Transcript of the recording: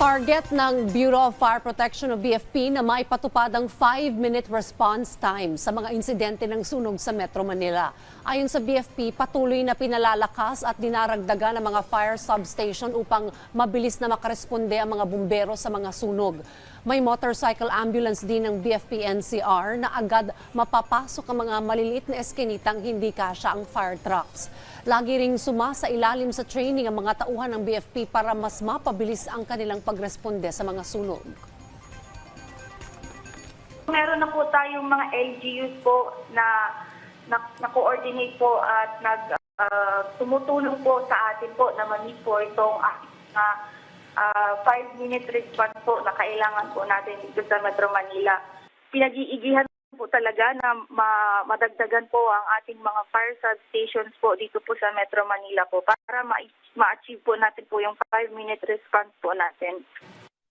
Target ng Bureau of Fire Protection o BFP na maipatupad ang 5-minute response time sa mga insidente ng sunog sa Metro Manila. Ayon sa BFP, patuloy na pinalalakas at dinaragdagan ang mga fire substation upang mabilis na makaresponde ang mga bumbero sa mga sunog. May motorcycle ambulance din ng BFP NCR na agad mapapasok ang mga maliliit na eskinitang hindi kasya ang fire trucks. Lagi ring suma sa ilalim sa training ang mga tauhan ng BFP para mas mapabilis ang kanilang pagresponde sa mga sunog. Meron na po tayong mga LGUs po na na, na-coordinate po at nag ah, tumutulong po sa atin po na manip po itong na 5-minute response po na kailangan po natin dito sa Metro Manila. Pinag-iigihan po talaga na ma- madagdagan po ang ating mga fire substations po dito po sa Metro Manila po para ma- ma-achieve po natin po yung 5-minute response po natin.